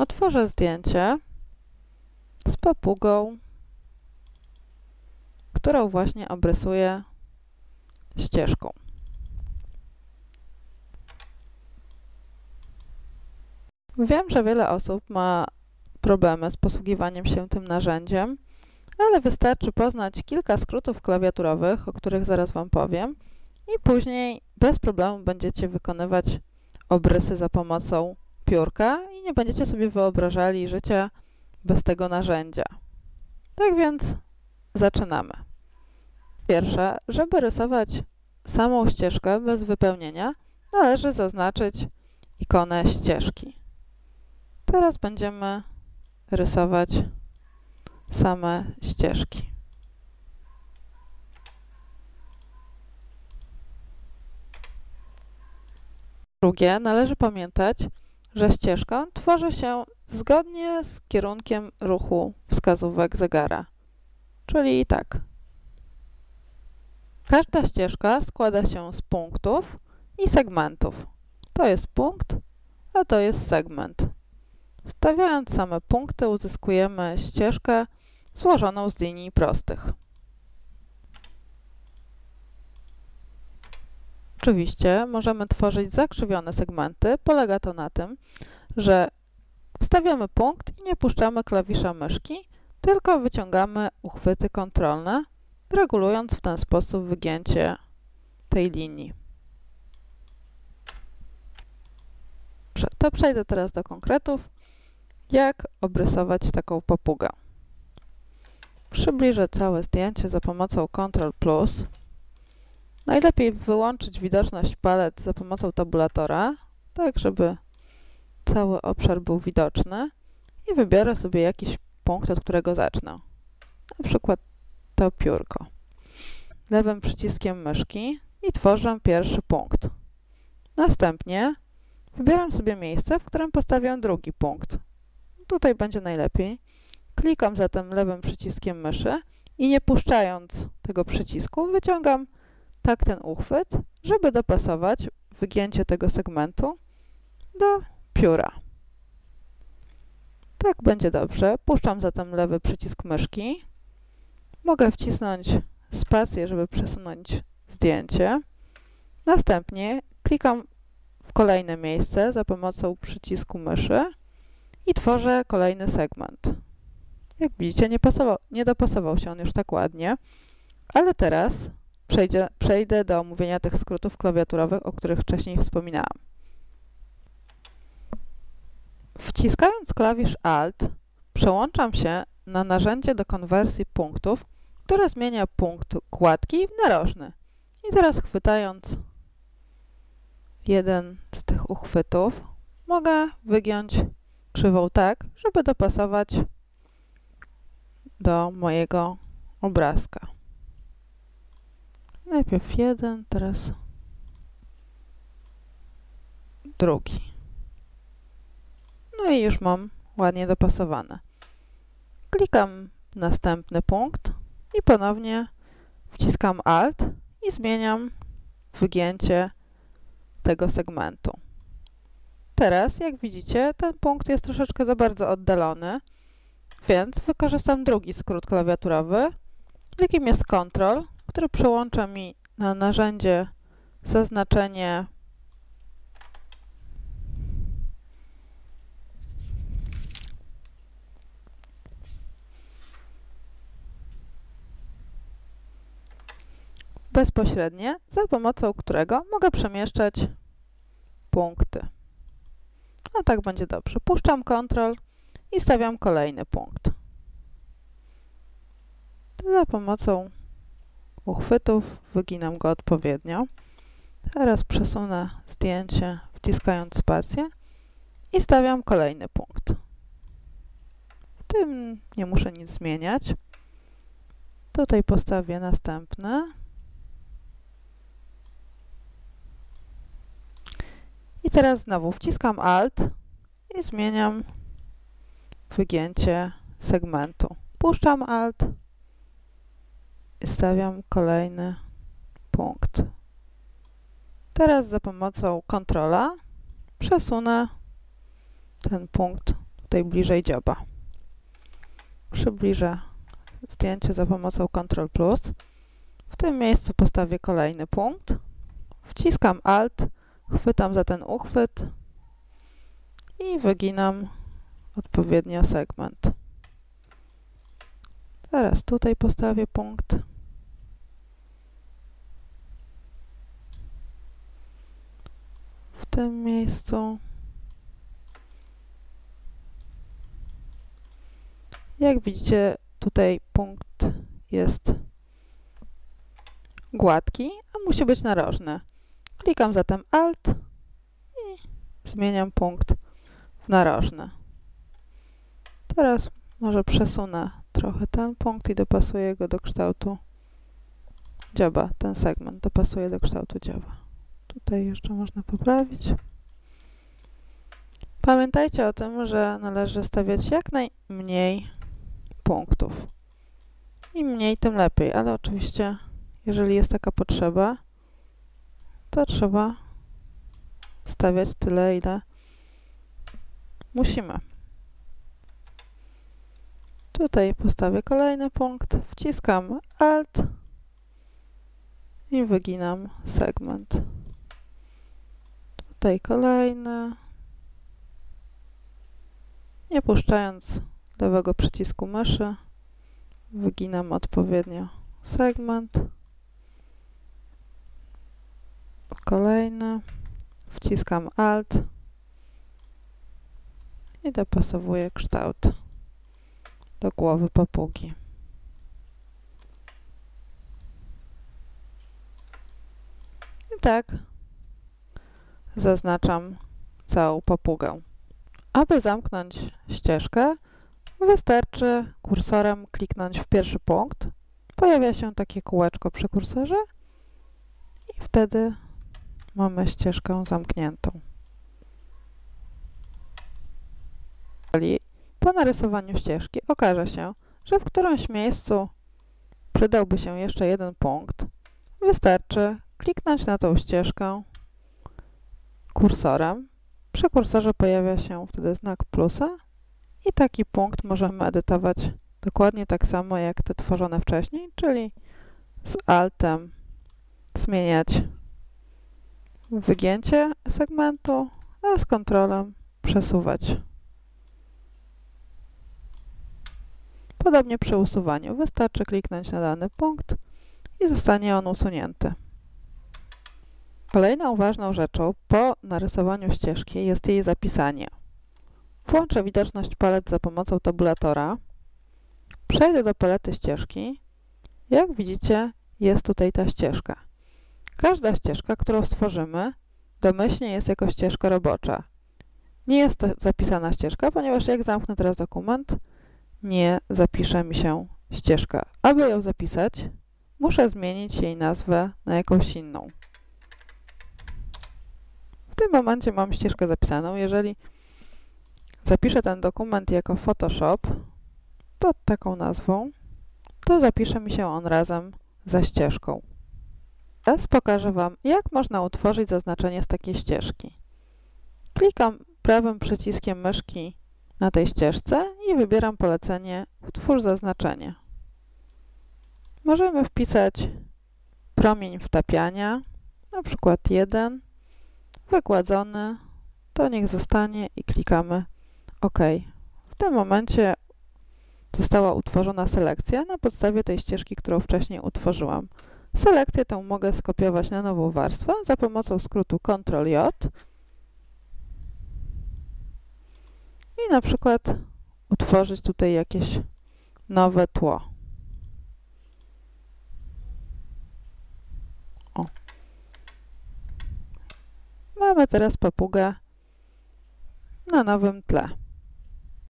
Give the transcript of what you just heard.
Otworzę zdjęcie z papugą, którą właśnie obrysuję ścieżką. Wiem, że wiele osób ma problemy z posługiwaniem się tym narzędziem, ale wystarczy poznać kilka skrótów klawiaturowych, o których zaraz Wam powiem, i później bez problemu będziecie wykonywać obrysy za pomocą piórka i nie będziecie sobie wyobrażali życia bez tego narzędzia. Tak więc zaczynamy. Pierwsze, żeby rysować samą ścieżkę bez wypełnienia, należy zaznaczyć ikonę ścieżki. Teraz będziemy rysować same ścieżki. Drugie, należy pamiętać, że ścieżka tworzy się zgodnie z kierunkiem ruchu wskazówek zegara. Czyli tak. Każda ścieżka składa się z punktów i segmentów. To jest punkt, a to jest segment. Stawiając same punkty uzyskujemy ścieżkę złożoną z linii prostych. Oczywiście możemy tworzyć zakrzywione segmenty. Polega to na tym, że wstawiamy punkt i nie puszczamy klawisza myszki, tylko wyciągamy uchwyty kontrolne, regulując w ten sposób wygięcie tej linii. To przejdę teraz do konkretów, jak obrysować taką papugę. Przybliżę całe zdjęcie za pomocą Ctrl+. Najlepiej wyłączyć widoczność palet za pomocą tabulatora, tak żeby cały obszar był widoczny i wybiorę sobie jakiś punkt, od którego zacznę. Na przykład to piórko. Lewym przyciskiem myszki i tworzę pierwszy punkt. Następnie wybieram sobie miejsce, w którym postawię drugi punkt. Tutaj będzie najlepiej. Klikam zatem lewym przyciskiem myszy i nie puszczając tego przycisku wyciągam tak ten uchwyt, żeby dopasować wygięcie tego segmentu do pióra. Tak będzie dobrze. Puszczam zatem lewy przycisk myszki. Mogę wcisnąć spację, żeby przesunąć zdjęcie. Następnie klikam w kolejne miejsce za pomocą przycisku myszy i tworzę kolejny segment. Jak widzicie, nie, pasował, nie dopasował się on już tak ładnie, ale teraz przejdzie, przejdę do omówienia tych skrótów klawiaturowych, o których wcześniej wspominałam. Wciskając klawisz Alt, przełączam się na narzędzie do konwersji punktów, które zmienia punkt kładki w narożny. I teraz chwytając jeden z tych uchwytów, mogę wygiąć krzywą tak, żeby dopasować do mojego obrazka. Najpierw jeden, teraz drugi. No i już mam ładnie dopasowane. Klikam następny punkt i ponownie wciskam Alt i zmieniam wygięcie tego segmentu. Teraz, jak widzicie, ten punkt jest troszeczkę za bardzo oddalony, więc wykorzystam drugi skrót klawiaturowy, jakim jest Ctrl, który przełącza mi na narzędzie zaznaczenie bezpośrednie, za pomocą którego mogę przemieszczać punkty. No tak będzie dobrze. Puszczam Ctrl i stawiam kolejny punkt. Za pomocą uchwytów wyginam go odpowiednio. Teraz przesunę zdjęcie wciskając spację i stawiam kolejny punkt. W tym nie muszę nic zmieniać. Tutaj postawię następny. I teraz znowu wciskam Alt i zmieniam wygięcie segmentu. Puszczam Alt i stawiam kolejny punkt. Teraz za pomocą kontrola przesunę ten punkt tutaj bliżej dzioba. Przybliżę zdjęcie za pomocą Ctrl+. W tym miejscu postawię kolejny punkt. Wciskam Alt, chwytam za ten uchwyt i wyginam odpowiednio segment. Teraz tutaj postawię punkt. W tym miejscu. Jak widzicie, tutaj punkt jest gładki, a musi być narożny. Klikam zatem Alt i zmieniam punkt w narożny. Teraz może przesunę trochę ten punkt i dopasuję go do kształtu dzioba. Ten segment dopasuję do kształtu dzioba. Tutaj jeszcze można poprawić. Pamiętajcie o tym, że należy stawiać jak najmniej punktów. Im mniej, tym lepiej, ale oczywiście, jeżeli jest taka potrzeba, to trzeba stawiać tyle, ile musimy. Tutaj postawię kolejny punkt, wciskam Alt i wyginam segment. Tutaj kolejny. Nie puszczając lewego przycisku myszy, wyginam odpowiednio segment. Kolejny. Wciskam Alt i dopasowuję kształt do głowy papugi. I tak zaznaczam całą papugę. Aby zamknąć ścieżkę, wystarczy kursorem kliknąć w pierwszy punkt. Pojawia się takie kółeczko przy kursorze i wtedy mamy ścieżkę zamkniętą. Po narysowaniu ścieżki okaże się, że w którymś miejscu przydałby się jeszcze jeden punkt. Wystarczy kliknąć na tą ścieżkę kursorem. Przy kursorze pojawia się wtedy znak plusa i taki punkt możemy edytować dokładnie tak samo jak te tworzone wcześniej, czyli z Altem zmieniać wygięcie segmentu, a z kontrolem przesuwać. Podobnie przy usuwaniu. Wystarczy kliknąć na dany punkt i zostanie on usunięty. Kolejną ważną rzeczą po narysowaniu ścieżki jest jej zapisanie. Włączę widoczność palet za pomocą tabulatora. Przejdę do palety ścieżki. Jak widzicie, jest tutaj ta ścieżka. Każda ścieżka, którą stworzymy, domyślnie jest jako ścieżka robocza. Nie jest to zapisana ścieżka, ponieważ jak zamknę teraz dokument, nie zapisze mi się ścieżka. Aby ją zapisać, muszę zmienić jej nazwę na jakąś inną. Tym momencie mam ścieżkę zapisaną. Jeżeli zapiszę ten dokument jako Photoshop pod taką nazwą, to zapisze mi się on razem ze ścieżką. Teraz pokażę Wam, jak można utworzyć zaznaczenie z takiej ścieżki. Klikam prawym przyciskiem myszki na tej ścieżce i wybieram polecenie Utwórz zaznaczenie. Możemy wpisać promień wtapiania, na przykład 1, wygładzony, to niech zostanie i klikamy OK. W tym momencie została utworzona selekcja na podstawie tej ścieżki, którą wcześniej utworzyłam. Selekcję tę mogę skopiować na nową warstwę za pomocą skrótu Ctrl-J i na przykład utworzyć tutaj jakieś nowe tło. O. Mamy teraz papugę na nowym tle.